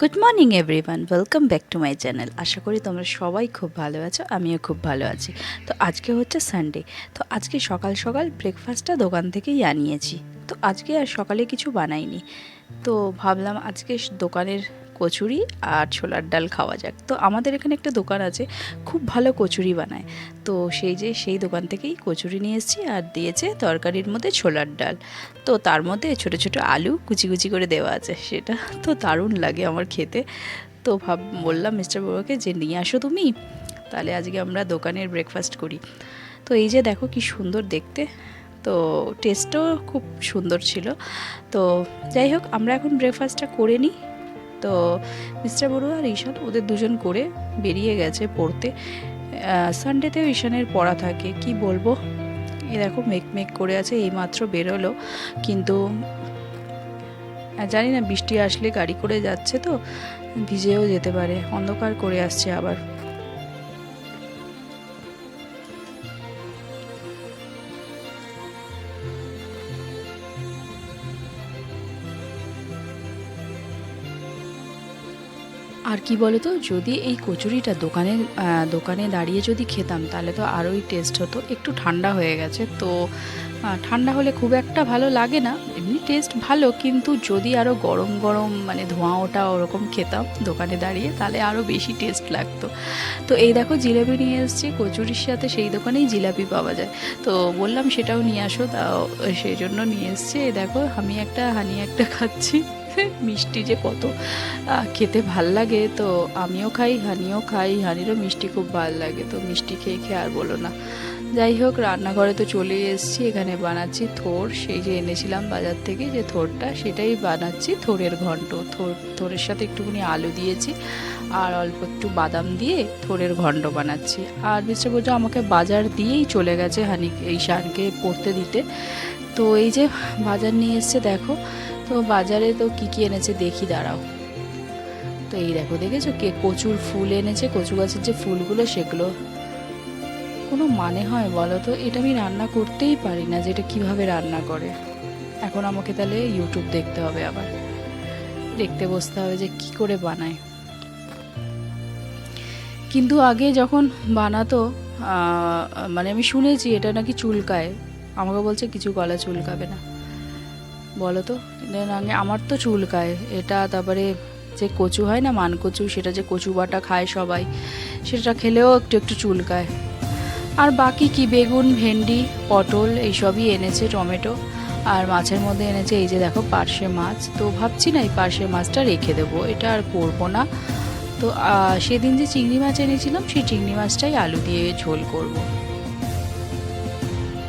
Good morning everyone welcome back to my channel আশা করি তোমরা সবাই খুব ভালো আছো, আমিও খুব ভালো আছি। তো আজকে হচ্ছে সানডে তো আজকে সকাল সকাল ব্রেকফাস্টটা দোকান থেকেই আনিয়েছি। তো আজকে আর সকালে কিছু বানাইনি। তো ভাবলাম আজকে দোকানের কচুরি আর ছোলার ডাল খাওয়া যাক। তো আমাদের এখানে একটা দোকান আছে, খুব ভালো কচুরি বানায়। তো সেই যে, সেই দোকান থেকেই কচুরি নিয়ে এসেছি আর দিয়েছে তরকারির মধ্যে ছোলার ডাল। তো তার মধ্যে ছোট ছোট আলু কুচি কুচি করে দেওয়া আছে, সেটা তো দারুণ লাগে আমার খেতে। তো ভাব, বললাম মিস্টার বড়ুয়াকে যে, নিয়ে আসো তুমি, তাহলে আজকে আমরা দোকানের ব্রেকফাস্ট করি। তো এই যে, দেখো কি সুন্দর দেখতে। তো টেস্টও খুব সুন্দর ছিল। তো যাই হোক, আমরা এখন ব্রেকফাস্টটা করে নিই। তো মিস্টার বড়ুয়া আর ঈশান ওদের দুজন করে বেরিয়ে গেছে পড়তে। সানডেতেও ঈশানের পড়া থাকে, কি বলব? এ দেখো মেক মেক করে আছে এই মাত্র বেরোলো। কিন্তু জানি না, বৃষ্টি আসলে গাড়ি করে যাচ্ছে তো, ভিজেও যেতে পারে, অন্ধকার করে আসছে আবার। আর কি বলতো, যদি এই কচুরিটা দোকানে দোকানে দাঁড়িয়ে যদি খেতাম, তাহলে তো আরোই টেস্ট হতো। একটু ঠান্ডা হয়ে গেছে, তো ঠান্ডা হলে খুব একটা ভালো লাগে না। এমনি টেস্ট ভালো, কিন্তু যদি আরও গরম গরম মানে ধোঁয়া ওটা ওরকম খেতাম দোকানে দাঁড়িয়ে, তাহলে আরও বেশি টেস্ট লাগতো। তো এই দেখো জিলাপি নিয়ে এসেছি, কচুরির সাথে সেই দোকানেই জিলাপি পাওয়া যায়। তো বললাম সেটাও নিয়ে আসো, তাও সেই জন্য নিয়ে এসছে। এই দেখো, আমি একটা, হানি একটা খাচ্ছি। মিষ্টি যে কত খেতে ভালো লাগে তো আমিও খাই, হানিও খাই, হানিরও মিষ্টি খুব ভালো লাগে তো মিষ্টি খেয়ে খেয়ে আর বলো না। যাই হোক, রান্নাঘরে তো চলে এসেছি, এখানে বানাচ্ছি থোর, সেই যে এনেছিলাম বাজার থেকে যে থোরটা, সেটাই বানাচ্ছি, থোরের ঘন্ট, থোর, থোরের সাথে একটুখানি আলু দিয়েছি আর অল্প একটু বাদাম দিয়ে থোরের ঘন্ট বানাচ্ছি। আর মিস্টার বোঝা আমাকে বাজার দিয়েই চলে গেছে হানি এই শানকে পড়তে দিতে। তো এই যে বাজার নিয়ে এসছে, দেখো তো বাজারে তো কি কি এনেছে দেখি, দাঁড়াও। তো এই দেখো, দেখেছ কে? কচুর ফুল এনেছে, কচু গাছের যে ফুলগুলো সেগুলো। কোনো মানে হয় বলো তো? এটা আমি রান্না করতেই পারি না যে এটা কীভাবে রান্না করে। এখন আমাকে তাহলে ইউটিউব দেখতে হবে আবার। দেখতে বসতে হবে যে কি করে বানায়। কিন্তু আগে যখন বানাতো মানে আমি শুনেছি এটা নাকি চুলকায়। আমাকে বলছে কিছু গলা চুলকাবে না। বলো তো Then আগে আমার তো চুলকায় এটা তারপরে যে কচু হয় না মান কচু সেটা যে কচু বাটা খায় সবাই, সেটা খেলেও একটু একটু চুলকায় আর বাকি কি, বেগুন, ভেন্ডি, পটল, এইসবই এনেছে, টমেটো। আর মাছের মধ্যে এনেছে, এই যে দেখো, পার্শে মাছ। তো ভাবছি না এই পার্শে মাছটা রেখে দেবো, এটা আর করব না। তো সেদিন যে চিংড়ি মাছ এনেছিলাম, সেই চিংড়ি মাছটাই আলু দিয়ে ঝোল করব।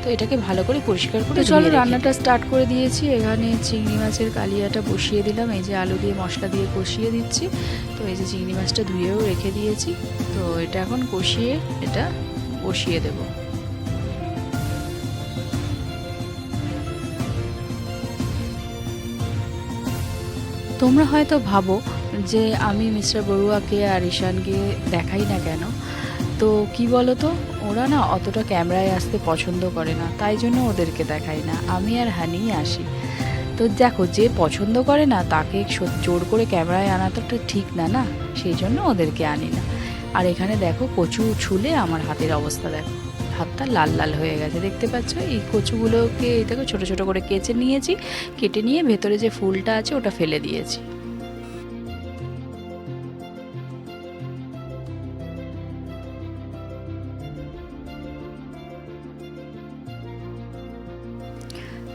তো এটাকে ভালো করে পরিষ্কার করে চলো রান্নাটা স্টার্ট করে দিয়েছি। এখানে চিংড়ি মাছের কালিয়াটা বসিয়ে দিলাম। এই যে আলু দিয়ে মশলা দিয়ে কষিয়ে দিচ্ছি। তো এই যে চিংড়ি মাছটা ধুয়েও রেখে দিয়েছি। তো এটা এখন কষিয়ে এটা বসিয়ে দেবো। তোমরা হয়তো ভাবো যে আমি মিস্টার বড়ুয়াকে আর ঈশানকে দেখাই না কেন। তো কি বলো তো ওরা না অতটা ক্যামেরায় আসতে পছন্দ করে না, তাই জন্য ওদেরকে দেখাই না। আমি আর হানিই আসি। তো দেখো, যে পছন্দ করে না, তাকে জোর করে ক্যামেরায় আনা তো ঠিক না না? সেই জন্য ওদেরকে আনি না। আর এখানে দেখো, কচু ছুলে আমার হাতের অবস্থা দেখো, হাতটা লাল লাল হয়ে গেছে। দেখতে পাচ্ছ? এই কচুগুলোকে এই দেখো ছোটো ছোটো করে কেচে নিয়েছি। কেটে নিয়ে ভেতরে যে ফুলটা আছে, ওটা ফেলে দিয়েছি।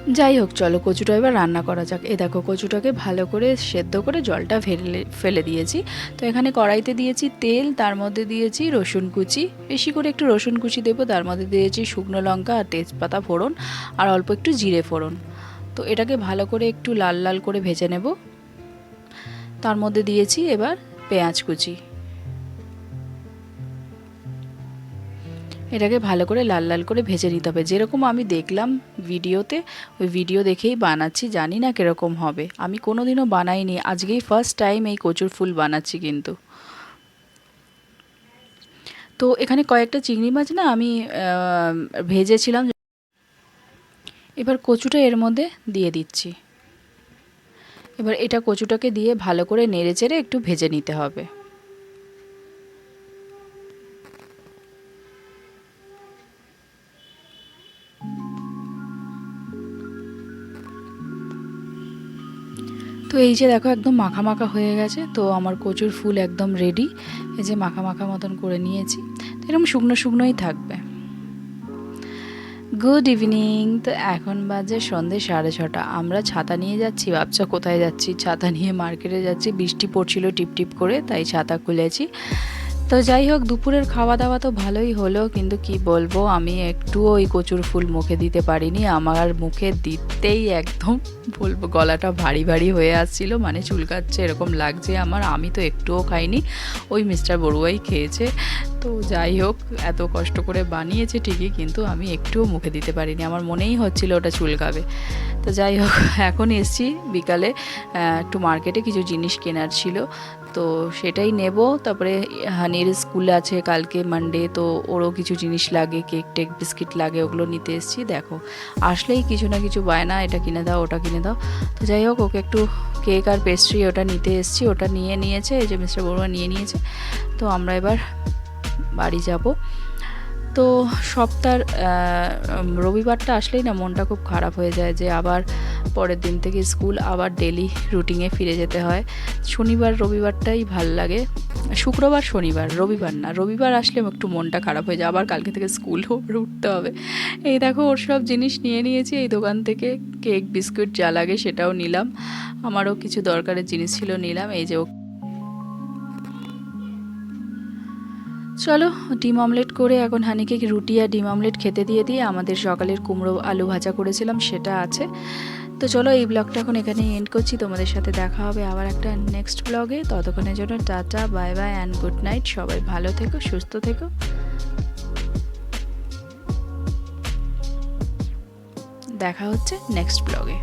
যাই হোক, চলো কচুটা এবার রান্না করা যাক। এ দেখো, কচুটাকে ভালো করে সেদ্ধ করে জলটা ফেলে ফেলে দিয়েছি। তো এখানে কড়াইতে দিয়েছি তেল, তার মধ্যে দিয়েছি রসুন কুচি। বেশি করে একটু রসুন কুচি দেবো, তার মধ্যে দিয়েছি শুকনো লঙ্কা আর তেজপাতা ফোড়ন আর অল্প একটু জিরে ফোড়ন। তো এটাকে ভালো করে একটু লাল লাল করে ভেজে নেব। তার মধ্যে দিয়েছি এবার পেঁয়াজ কুচি। এটাকে ভালো করে লাল লাল করে ভেজে নিতে হবে। যেরকম আমি দেখলাম ভিডিওতে, ওই ভিডিও দেখেই বানাচ্ছি, জানি না কীরকম হবে। আমি কোনো দিনও বানাইনি, আজকেই ফার্স্ট টাইম এই কচুর ফুল বানাচ্ছি কিন্তু। তো এখানে কয়েকটা চিংড়ি মাছ না আমি ভেজেছিলাম। এবার কচুটা এর মধ্যে দিয়ে দিচ্ছি। এবার এটা কচুটাকে দিয়ে ভালো করে নেড়ে চেড়ে একটু ভেজে নিতে হবে। তো এই যে দেখো একদম মাখা মাখা হয়ে গেছে, তো আমার কচুর ফুল একদম রেডি এই যে মাখা মাখা মতন করে নিয়েছি, তো এরকম শুকনো শুকনোই থাকবে। গুড ইভিনিং তো এখন বাজে সন্ধে সাড়ে ছটা। আমরা ছাতা নিয়ে যাচ্ছি, ভাবছ কোথায় যাচ্ছি? ছাতা নিয়ে মার্কেটে যাচ্ছি, বৃষ্টি পড়ছিল টিপ টিপ করে, তাই ছাতা খুলেছি। তো যাই হোক, দুপুরের খাওয়া দাওয়া তো ভালোই হলো, কিন্তু কি বলব, আমি একটুও ওই কচুর ফুল মুখে দিতে পারিনি। আমার মুখে দিতেই একদম বলব গলাটা ভারী ভারী হয়ে আসছিল মানে চুলকাচ্ছে এরকম লাগছে আমার। আমি তো একটুও খাইনি, ওই মিস্টার বড়ুয়াই খেয়েছে। তো যাই হোক, এত কষ্ট করে বানিয়েছে ঠিকই, কিন্তু আমি একটুও মুখে দিতে পারিনি। আমার মনেই হচ্ছিল ওটা চুলকাবে। তো যাই হোক, এখন এসছি বিকালে। একটু মার্কেটে কিছু জিনিস কেনার ছিল। তো সেটাই নেব। তারপরে, হানির স্কুল আছে কালকে মানডে তো ওরও কিছু জিনিস লাগে, কেক টেক, বিস্কিট লাগে, ওগুলো নিতে এসেছি। দেখো, আসলেই কিছু না কিছু বায়না এটা কিনে দাও, ওটা কিনে দাও। তো যাই হোক, ওকে একটু কেক আর পেস্ট্রি ওটা নিতে এসেছি। ওটা নিয়ে নিয়েছে, এই যে মিস্টার বড়ুয়া নিয়ে নিয়েছে। তো আমরা এবার বাড়ি যাব। তো সপ্তাহ রবিবারটা আসলেই না মনটা খুব খারাপ হয়ে যায় যে আবার পরের দিন থেকে স্কুল আবার ডেলি রুটিনে ফিরে যেতে হয়। শনিবার, রবিবারটাই ভালো লাগে। শুক্রবার, শনিবার, রবিবার না, রবিবার আসলে একটু মনটা খারাপ হয়ে যায়। আবার কালকে থেকে স্কুলও উঠতে হবে। এই দেখো, ওর সব জিনিস নিয়ে নিয়েছি, এই দোকান থেকে কেক, বিস্কুট যা লাগে সেটাও নিলাম। আমারও কিছু দরকারের জিনিস ছিল নিলাম, এই যে চলো, ডিম অমলেট করে এখন হানিকে রুটি আর ডিম অমলেট খেতে দিয়ে দিয়ে আমাদের সকালের কুমড়ো আলু ভাজা করেছিলাম, সেটা আছে। তো চলো, এই ব্লগটা এখন এখানে এন্ড করছি। তোমাদের সাথে দেখা হবে আবার একটা নেক্সট ব্লগে। ততক্ষণের জন্য tata bye bye and good night সবাই ভালো থেকো, সুস্থ থেকো। দেখা হচ্ছে নেক্সট ব্লগে।